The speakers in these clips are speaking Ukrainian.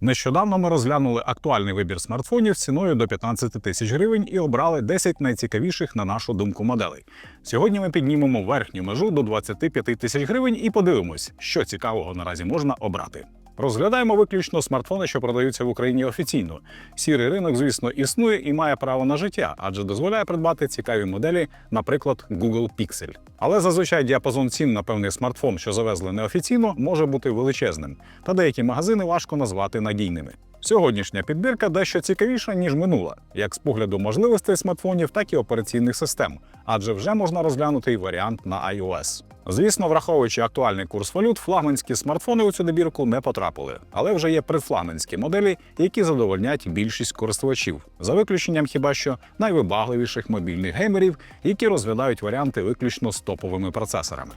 Нещодавно ми розглянули актуальний вибір смартфонів ціною до 15 тисяч гривень і обрали 10 найцікавіших на нашу думку моделей. Сьогодні ми піднімемо верхню межу до 25 тисяч гривень і подивимось, що цікавого наразі можна обрати. Розглядаємо виключно смартфони, що продаються в Україні офіційно. Сірий ринок, звісно, існує і має право на життя, адже дозволяє придбати цікаві моделі, наприклад, Google Pixel. Але зазвичай діапазон цін на певний смартфон, що завезли неофіційно, може бути величезним, та деякі магазини важко назвати надійними. Сьогоднішня підбірка дещо цікавіша, ніж минула, як з погляду можливостей смартфонів, так і операційних систем, адже вже можна розглянути й варіант на iOS. Звісно, враховуючи актуальний курс валют, флагманські смартфони у цю добірку не потрапили, але вже є предфлагманські моделі, які задовольнять більшість користувачів, за виключенням хіба що найвибагливіших мобільних геймерів, які розглядають варіанти виключно з топовими процесорами.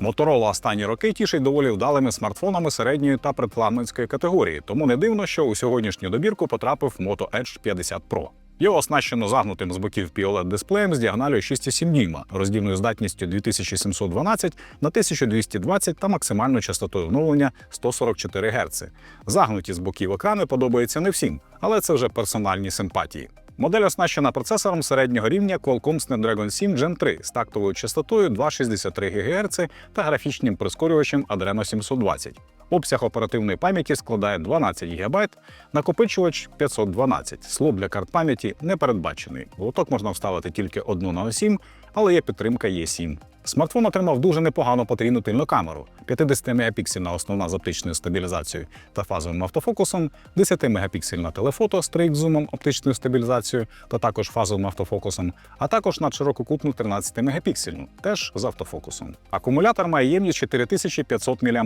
Motorola останні роки тішить доволі вдалими смартфонами середньої та предфлагманської категорії, тому не дивно, що у сьогоднішню добірку потрапив Moto Edge 50 Pro. Його оснащено загнутим з боків POLED дисплеєм з діагоналю 6,7 дюйма, роздільною здатністю 2712 на 1220 та максимальною частотою оновлення 144 Гц. Загнуті з боків екрани подобаються не всім, але це вже персональні симпатії. Модель оснащена процесором середнього рівня Qualcomm Snapdragon 7 Gen 3 з тактовою частотою 2,63 ГГц та графічним прискорювачем Adreno 720. Обсяг оперативної пам'яті складає 12 ГБ, накопичувач 512. Слот для карт пам'яті не передбачений. Лоток можна вставити тільки одну на 7, але є підтримка Е7. Смартфон отримав дуже непогану потрійну тильну камеру, 50-мегапіксельна основна з оптичною стабілізацією та фазовим автофокусом, 10-мегапіксельна телефото з трейк-зумом, оптичною стабілізацією та також фазовим автофокусом, а також надширококутну 13-мегапіксельну, теж з автофокусом. Акумулятор має ємність 4500 мАч.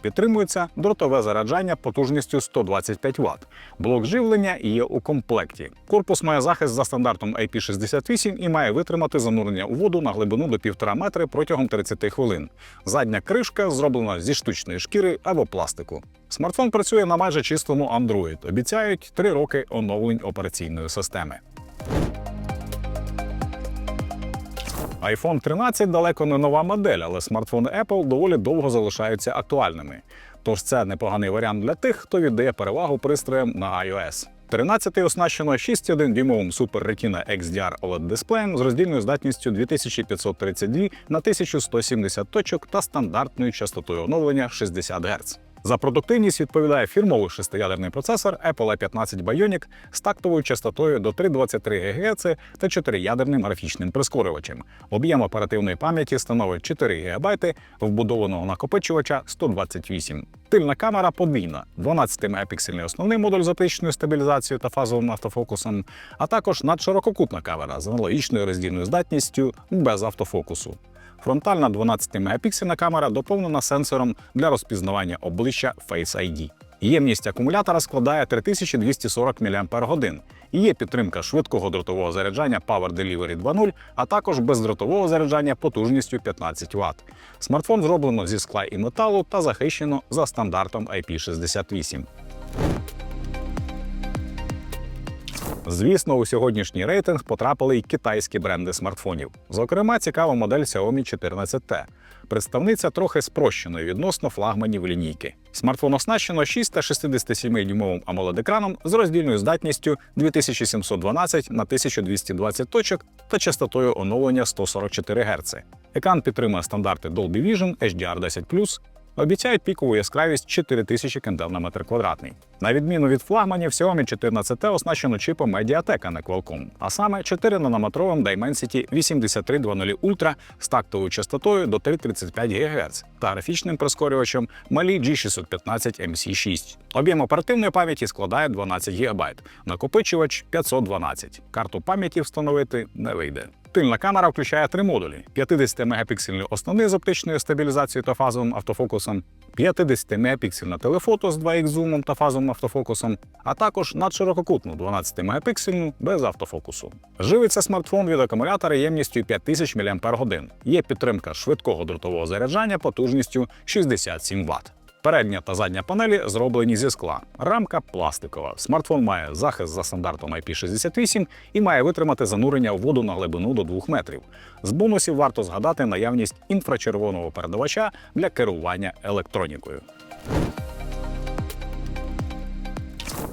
Підтримується дротове заряджання потужністю 125 Вт. Блок живлення є у комплекті. Корпус має захист за стандартом IP68 і має витримати занурення у воду на глибину до 1,5 метри протягом 30 хвилин. Задня кришка зроблена зі штучної шкіри або пластику. Смартфон працює на майже чистому Android. Обіцяють 3 роки оновлень операційної системи. iPhone 13 далеко не нова модель, але смартфони Apple доволі довго залишаються актуальними. Тож це непоганий варіант для тих, хто віддає перевагу пристроям на iOS. 13 оснащено 6,1 дюймовим Super Retina XDR OLED дисплеєм з роздільною здатністю 2532 на 1170 точок та стандартною частотою оновлення 60 Гц. За продуктивність відповідає фірмовий шестиядерний процесор Apple A15 Bionic з тактовою частотою до 323 ГГц та 4-ядерним графічним прискорювачем. Об'єм оперативної пам'яті становить 4 ГБ, вбудованого накопичувача 128. Тильна камера подвійна, 12-мегапіксельний основний модуль з оптичною стабілізацією та фазовим автофокусом, а також надширококутна камера з аналогічною роздільною здатністю без автофокусу. Фронтальна 12-мегапіксельна камера доповнена сенсором для розпізнавання обличчя Face ID. Ємність акумулятора складає 3240 мАч. Є підтримка швидкого дротового заряджання Power Delivery 2.0, а також бездротового заряджання потужністю 15 Вт. Смартфон зроблено зі скла і металу та захищено за стандартом IP68. Звісно, у сьогоднішній рейтинг потрапили й китайські бренди смартфонів. Зокрема, цікава модель Xiaomi 14T. Представниця трохи спрощеної відносно флагманів лінійки. Смартфон оснащено 6 та 67-дюймовим AMOLED-екраном з роздільною здатністю 2712 на 1220 точок та частотою оновлення 144 Гц. Екран підтримує стандарти Dolby Vision, HDR10+, Обіцяють пікову яскравість 4000 кандел на метр квадратний. На відміну від флагманів, Xiaomi 14T оснащено чипом Mediatek, а не Qualcomm, а саме 4-нанометровим Dimensity 8320 Ultra з тактовою частотою до 335 ГГц та графічним прискорювачем Mali G615 MC6. Об'єм оперативної пам'яті складає 12 ГБ, накопичувач 512. Карту пам'яті встановити не вийде. Тильна камера включає три модулі: 50-мегапіксельний основний з оптичною стабілізацією та фазовим автофокусом, 50-мегапіксельна телефото з 2х зумом та фазовим автофокусом, а також надширококутну 12-мегапіксельну без автофокусу. Живиться смартфон від акумулятора ємністю 5000 мАч. Є підтримка швидкого дротового заряджання потужністю 67 Вт. Передня та задня панелі зроблені зі скла. Рамка пластикова. Смартфон має захист за стандартом IP68 і має витримати занурення у воду на глибину до 2 метрів. З бонусів варто згадати наявність інфрачервоного передавача для керування електронікою.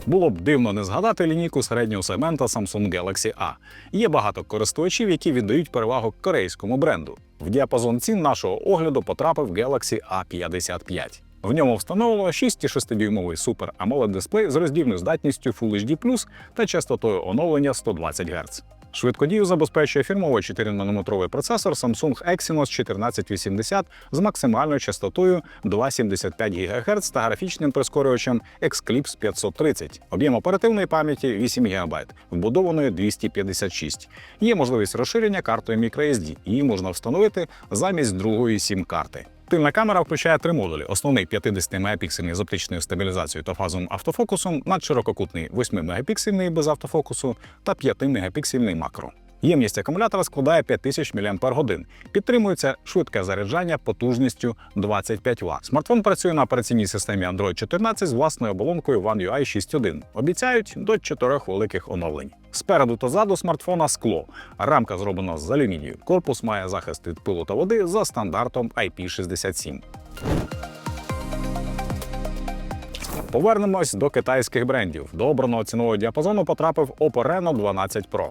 Було б дивно не згадати лінійку середнього сегмента Samsung Galaxy A. Є багато користувачів, які віддають перевагу корейському бренду. В діапазон цін нашого огляду потрапив Galaxy A55. В ньому встановлено 6,6-дюймовий Super AMOLED дисплей з роздільною здатністю Full HD+, та частотою оновлення 120 Гц. Швидкодію забезпечує фірмовий 4-нанометровий процесор Samsung Exynos 1480 з максимальною частотою 2,75 ГГц та графічним прискорювачем Exclipse 530. Об'єм оперативної пам'яті 8 ГБ, вбудованої 256. Є можливість розширення картою microSD. Її можна встановити замість другої сім-карти. Тильна камера включає три модулі: основний 50-мегапіксельний з оптичною стабілізацією та фазовим автофокусом, надширококутний 8-мегапіксельний без автофокусу та 5-мегапіксельний макро. Ємність акумулятора складає 5000 мАч. Підтримується швидке заряджання потужністю 25 Вт. Смартфон працює на операційній системі Android 14 з власною оболонкою One UI 6.1. Обіцяють до 4 великих оновлень. Спереду та ззаду смартфона скло. Рамка зроблена з алюмінію. Корпус має захист від пилу та води за стандартом IP67. Повернемось до китайських брендів. До обраного цінового діапазону потрапив Oppo Reno 12 Pro.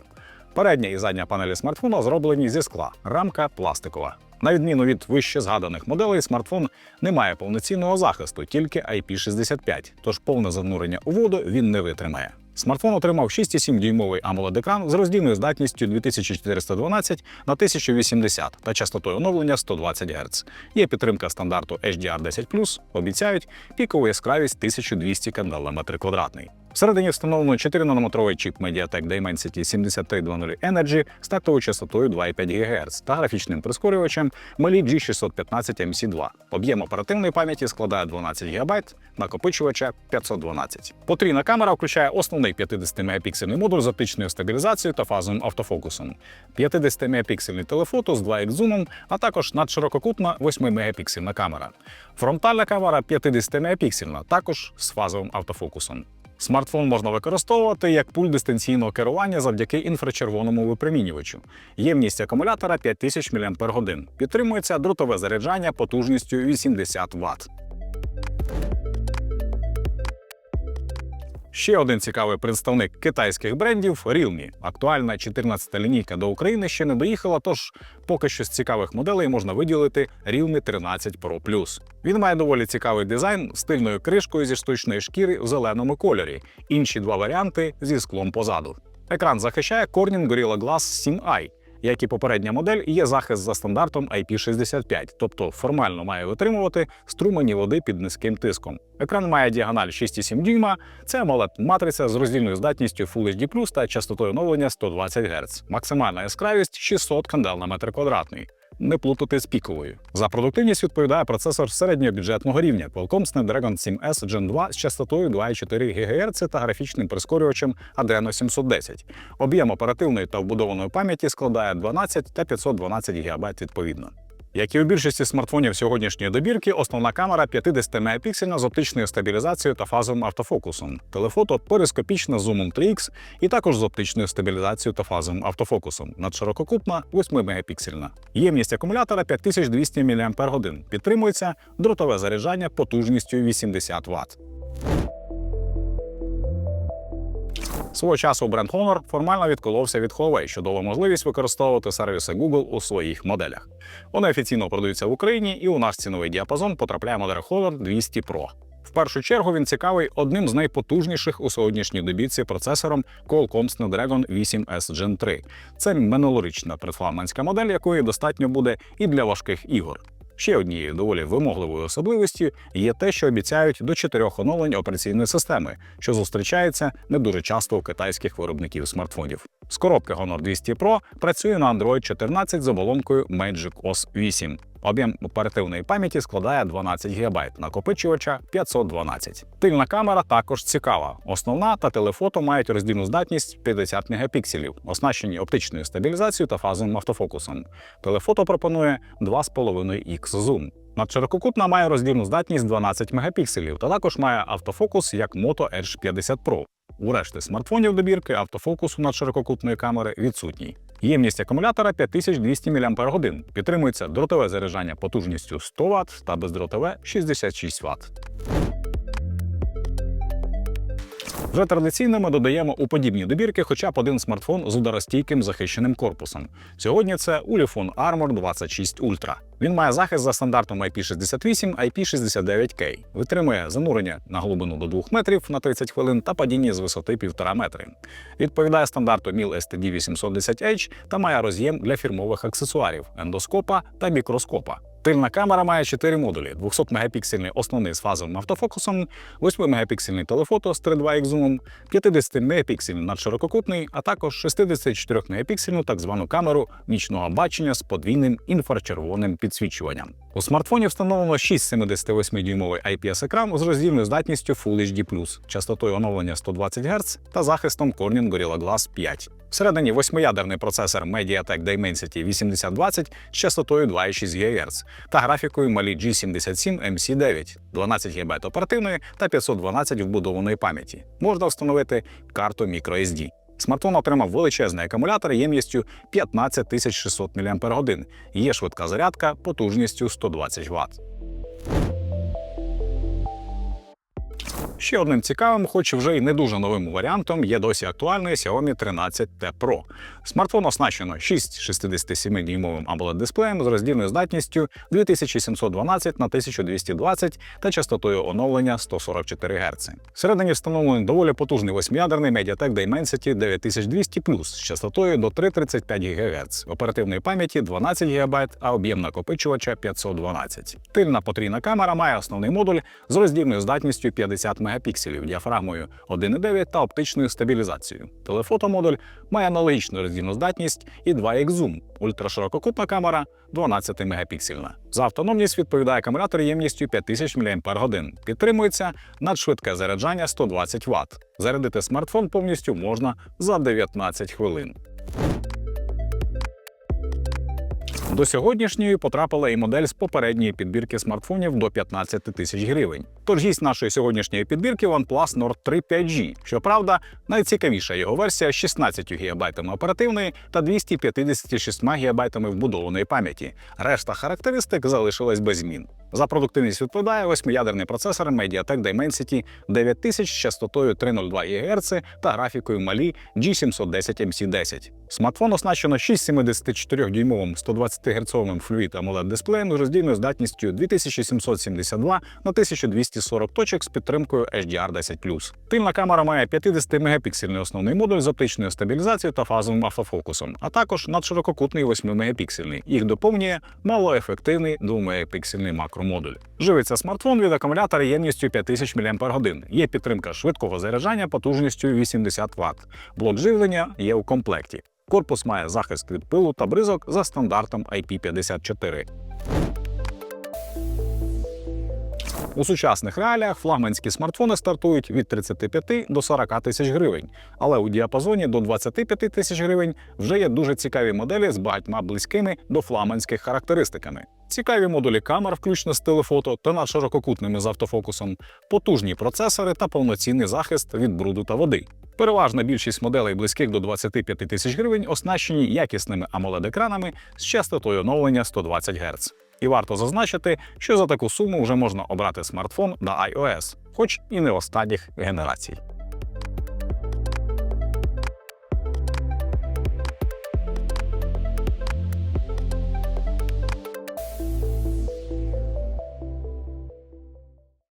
Передня і задня панелі смартфона зроблені зі скла, рамка пластикова. На відміну від вище згаданих моделей, смартфон не має повноцінного захисту, тільки IP65, тож повне занурення у воду він не витримає. Смартфон отримав 6,7-дюймовий amoled екран з роздільною здатністю 2412 на 1080 та частотою оновлення 120 Гц. Є підтримка стандарту HDR10+, обіцяють пікову яскравість 1200 кандел на квадратний. Всередині встановлено 4-нанометровий чіп Mediatek Dimensity 7300 Energy з тактовою частотою 2,5 ГГц та графічним прискорювачем Mali G615 MC2. Об'єм оперативної пам'яті складає 12 ГБ, накопичувача 512. Потрійна камера включає основний 50-мегапіксельний модуль з оптичною стабілізацією та фазовим автофокусом, 50-мегапіксельний телефото з 2х зумом, а також надширококутна 8-мегапіксельна камера. Фронтальна камера 50-мегапіксельна, також з фазовим автофокусом. Смартфон можна використовувати як пульт дистанційного керування завдяки інфрачервоному випромінювачу. Ємність акумулятора 5000 мАч. Підтримується дротове заряджання потужністю 80 Вт. Ще один цікавий представник китайських брендів Realme. Актуальна 14-та лінійка до України ще не доїхала, тож поки що з цікавих моделей можна виділити Realme 13 Pro Plus. Він має доволі цікавий дизайн з стильною кришкою зі штучної шкіри в зеленому кольорі. Інші два варіанти зі склом позаду. Екран захищає Corning Gorilla Glass 7i. Як і попередня модель, є захист за стандартом IP65, тобто формально має витримувати струмені води під низьким тиском. Екран має діагональ 6,7 дюйма, це amoled матриця з роздільною здатністю Full HD+, та частотою оновлення 120 Гц. Максимальна яскравість 600 кандел на метр квадратний. Не плутати з піковою. За продуктивність відповідає процесор середнього бюджетного рівня Qualcomm Snapdragon 7S Gen 2 з частотою 2,4 ГГц та графічним прискорювачем Adreno 710. Об'єм оперативної та вбудованої пам'яті складає 12 та 512 ГБ відповідно. Як і у більшості смартфонів сьогоднішньої добірки, основна камера 50-мегапіксельна з оптичною стабілізацією та фазовим автофокусом. Телефото перископічна з зумом 3X і також з оптичною стабілізацією та фазовим автофокусом. Надширококутна 8-мегапіксельна. Ємність акумулятора 5200 мАч. Підтримується дротове заряджання потужністю 80 Вт. Свого часу бренд Honor формально відколовся від Huawei, що дало можливість використовувати сервіси Google у своїх моделях. Вони офіційно продаються в Україні, і у наш ціновий діапазон потрапляє модель Honor 200 Pro. В першу чергу він цікавий одним з найпотужніших у сьогоднішній добірці процесором Qualcomm Snapdragon 8S Gen 3. Це минулорічна предфлагманська модель, якої достатньо буде і для важких ігор. Ще однією доволі вимогливою особливістю є те, що обіцяють до чотирьох оновлень операційної системи, що зустрічається не дуже часто у китайських виробників смартфонів. З коробки Honor 200 Pro працює на Android 14 з оболонкою Magic OS 8. Об'єм оперативної пам'яті складає 12 ГБ, накопичувача 512. Тильна камера також цікава. Основна та телефото мають роздільну здатність 50 мегапікселів, оснащені оптичною стабілізацією та фазовим автофокусом. Телефото пропонує 2,5х зум. Надширококутна має роздільну здатність 12 мегапікселів та також має автофокус як Moto Edge 50 Pro. У решти смартфонів добірки автофокус у надширококутної камери відсутній. Ємність акумулятора 5200 мАч. Підтримується дротове заряджання потужністю 100 Вт та бездротове 66 Вт. Вже традиційно ми додаємо у подібні добірки хоча б один смартфон з ударостійким захищеним корпусом. Сьогодні це Ulefone Armor 26 Ultra. Він має захист за стандартом IP68, IP69K, витримує занурення на глибину до 2 метрів на 30 хвилин та падіння з висоти 1,5 метри. Відповідає стандарту MIL STD 810H та має роз'єм для фірмових аксесуарів, ендоскопа та мікроскопа. Тильна камера має 4 модулі: 200-мегапіксельний основний з фазовим автофокусом, 8-мегапіксельний телефото з 3.2 зумом, 50-мегапіксельний надширококутний, а також 64-мегапіксельну так звану камеру нічного бачення з подвійним інфрачервоним підсвічуванням. У смартфоні встановлено 6 78-дюймовий IPS-екран з роздільною здатністю Full HD+, частотою оновлення 120 Гц та захистом Corning Gorilla Glass 5. Всередині восьмиядерний процесор MediaTek Dimensity 8020 з частотою 2,6 ГГц та графікою Mali G77 MC9, 12 ГБ оперативної та 512 вбудованої пам'яті. Можна встановити карту microSD. Смартфон отримав величезний акумулятор ємністю 15600 мАч. Є швидка зарядка потужністю 120 Вт. Ще одним цікавим, хоч вже й не дуже новим варіантом, є досі актуальний Xiaomi 13T Pro. Смартфон оснащено 6,67-дюймовим amoled дисплеєм з роздільною здатністю 2712 на 1220 та частотою оновлення 144 Гц. Всередині встановлений доволі потужний восьмиядерний MediaTek Dimensity 9200 з частотою до 335 ГГц, оперативної пам'яті 12 ГБ, а об'єм накопичувача 512. Тильна потрійна камера має основний модуль з роздільною здатністю 50 мегапікселів, діафрагмою 1,9 та оптичною стабілізацією. Телефотомодуль має аналогічну роздільну здатність і 2х зум. Ультраширококутна камера 12 мегапіксельна. За автономність відповідає акумулятор ємністю 5000 мАч. Підтримується надшвидке заряджання 120 Вт. Зарядити смартфон повністю можна за 19 хвилин. До сьогоднішньої потрапила і модель з попередньої підбірки смартфонів до 15 тисяч гривень. Тож гість нашої сьогоднішньої підбірки OnePlus Nord 3 5G. Щоправда, найцікавіша його версія з 16 ГБ оперативної та 256 ГБ вбудованої пам'яті. Решта характеристик залишилась без змін. За продуктивність відповідає восьмиядерний процесор MediaTek Dimensity 9000 з частотою 302 ГГц та графікою Mali G710 MC10. Смартфон оснащено 6,74-дюймовим 120 Гц Fluid AMOLED дисплеєм з роздільною здатністю 2772 на 1240 точок з підтримкою HDR10+. Тильна камера має 50-мегапіксельний основний модуль з оптичною стабілізацією та фазовим автофокусом, а також надширококутний 8-мегапіксельний. Їх доповнює малоефективний 2-мегапіксельний макромодуль. Живиться смартфон від акумулятора ємністю 5000 мАч. Є підтримка швидкого заряджання потужністю 80 Вт. Блок живлення є у комплекті. Корпус має захист від пилу та бризок за стандартом IP54. У сучасних реаліях флагманські смартфони стартують від 35 до 40 тисяч гривень, але у діапазоні до 25 тисяч гривень вже є дуже цікаві моделі з багатьма близькими до флагманських характеристиками. Цікаві модулі камер, включно з телефото та над ширококутними з автофокусом, потужні процесори та повноцінний захист від бруду та води. Переважна більшість моделей близьких до 25 тисяч гривень оснащені якісними AMOLED-екранами з частотою оновлення 120 Гц. І варто зазначити, що за таку суму вже можна обрати смартфон на iOS, хоч і не останніх генерацій.